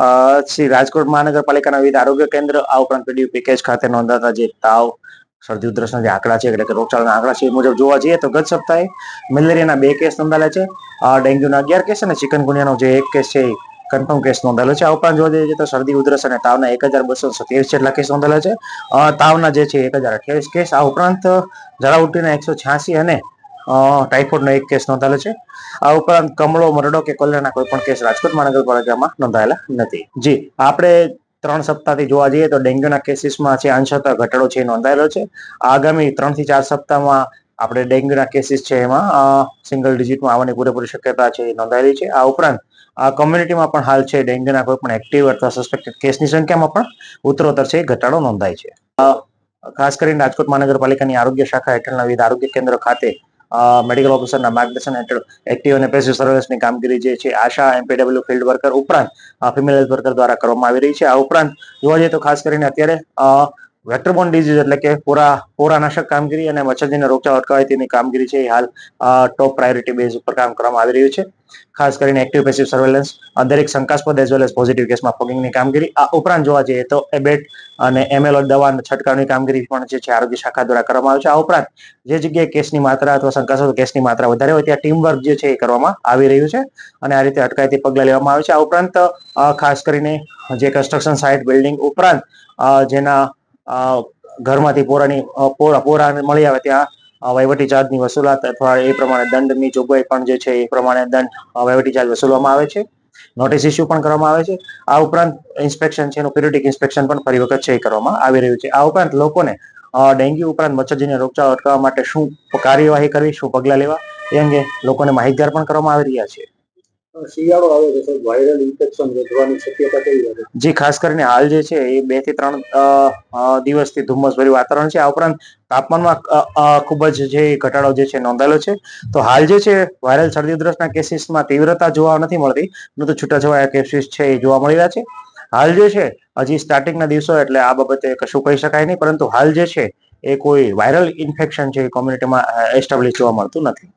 શ્રી રાજકોટ મહાનગરપાલિકાના વિવિધ આરોગ્ય કેન્દ્ર, આ ઉપરાંત પીડીયુ પેકેજ ખાતે નોંધાતા જે તાવ, શરદી, ઉધરસના જે આંકડા છે, એટલે કે રોગચાળાના આંકડા છે, એ મુજબ જોવા જઈએ તો ગત સપ્તાહે મેલેરિયાના બે કેસ નોંધાયેલા છે. ડેન્ગ્યુના અગિયાર કેસ અને ચિકનગુનિયાનો જે એક કેસ છે કન્ફર્મ કેસ નોંધાયેલો છે. આ ઉપરાંત જોવા જઈએ તો શરદી, ઉધરસ અને તાવના એક હજાર બસો સત્યાવીસ જેટલા કેસ નોંધાયેલા છે. તાવના જે છે, એક હજાર અઠ્યાવીસ કેસ. આ ઉપરાંત ઝાડા ઉલટીના એકસો છ્યાસી અને ટાઇફોઇડનો એક કેસ નોંધાયેલો છે. આ ઉપરાંત કમળો, મરડો કે કોલેરાના કોઈ પણ કેસ રાજકોટ મહાનગરપાલિકામાં નોંધાયેલા નથી. જી, આપણે ત્રણ સપ્તાહથી જોવા જઈએ તો ડેન્ગ્યુના કેસીસમાં છે અંશતઃ ઘટાડો છે નોંધાયેલો છે. આગામી ત્રણથી ચાર સપ્તાહમાં આપણે ડેન્ગ્યુના કેસીસ છે એમાં સિંગલ ડિજિટમાં આવવાની પૂરેપૂરી શક્યતા છે નોંધાયેલી છે. આ ઉપરાંત, આ કોમ્યુનિટીમાં પણ હાલ છે ડેન્ગ્યુના કોઈ પણ એક્ટિવ અથવા સસ્પેક્ટેડ કેસની સંખ્યામાં પણ ઉત્તરોત્તર છે ઘટાડો નોંધાય છે. ખાસ કરીને રાજકોટ મહાનગરપાલિકાની આરોગ્ય શાખા હેઠળના વિવિધ આરોગ્ય કેન્દ્રો ખાતે મેડિકલ ઓફિસરના માર્ગદર્શન હેઠળ એક્ટિવ અને પેસિવ સર્વેલન્સની કામગીરી જે છે, આશા એમપીડબ્લ્યુ ફિલ્ડ વર્કર ઉપરાંત ફિમેલ હેલ્થ વર્કર દ્વારા કરવામાં આવી રહી છે. આ ઉપરાંત જોવા જઈએ તો ખાસ કરીને અત્યારે વેક્ટરબોર્ન ડિઝીઝ એટલે કે પોરા, પોરાનાશક કામગીરી અને મચ્છરજીને રોગચાળો અટકાવે તેની કામગીરી છે એ હાલ ટોપ પ્રાયોરિટી બેઝ ઉપર કામ કરવામાં આવી રહ્યું છે. ખાસ કરીને એક્ટિવ પેસિવ સર્વેલન્સ દરેક શંકાસ્પદ એઝ વેલ એઝ પોઝિટિવ કેસમાં ફોગિંગની કામગીરી. આ ઉપરાંત જોવા જઈએ તો એબેટ અને એમએલ દવા છંટકાવની કામગીરી પણ જે છે આરોગ્ય શાખા દ્વારા કરવામાં આવે છે. આ ઉપરાંત જે જગ્યાએ કેસની માત્રા અથવા શંકાસ્પદ કેસની માત્રા વધારે હોય ત્યાં ટીમ વર્ક જે છે એ કરવામાં આવી રહ્યું છે અને આ રીતે અટકાયતી પગલાં લેવામાં આવે છે. આ ઉપરાંત ખાસ કરીને જે કન્સ્ટ્રક્શન સાઇટ બિલ્ડિંગ ઉપરાંત જેના ઘરમાંથી પોરાની પોરા પોરા મળી આવે ત્યાં વહીવટી ચાર્જની વસૂલાત અથવા એ પ્રમાણે દંડની જોગવાઈ પણ જે છે એ પ્રમાણે દંડ વહીવટી ચાર્જ વસૂલવામાં આવે છે. નોટિસ ઇસ્યુ પણ કરવામાં આવે છે. આ ઉપરાંત ઇન્સ્પેક્શન છે એનું પિરિયોડિક ઇન્સ્પેક્શન પણ ફરી વખત છે કરવામાં આવી રહ્યું છે. આ ઉપરાંત લોકોને ડેન્ગ્યુ ઉપરાંત મચ્છરજીને રોગચાળો અટકાવવા માટે શું કાર્યવાહી કરવી, શું પગલાં લેવા, એ અંગે લોકોને માહિતગાર પણ કરવામાં આવી રહ્યા છે. શિયાળો આવે છે સાહેબ વાયરલ ઇન્ફેક્શન વધવાની શક્યતા કેવી રહે જે ખાસ કરીને હાલ જે છે, એ બેથી ત્રણ દિવસથી ધુમ્મસભર્યું વાતાવરણ છે. આ ઉપરાંત તાપમાનમાં ખૂબ જ જે ઘટાડો જે છે, નોંધાયેલો છે. તો હાલ જે છે વાયરલ શરદી ઉધરસના કેસીસમાં તીવ્રતા જોવા નથી મળતી. પરંતુ છૂટાછવાયા કેસીસ છે, એ જોવા મળી રહ્યા છે. હાલ જે છે, હજી સ્ટાર્ટિંગના દિવસો એટલે આ બાબતે કશું કહી શકાય નહીં. પરંતુ હાલ જે છે, એ કોઈ વાયરલ ઇન્ફેક્શન છે કોમ્યુનિટીમાં એસ્ટાબ્લિશ જોવા મળતું નથી.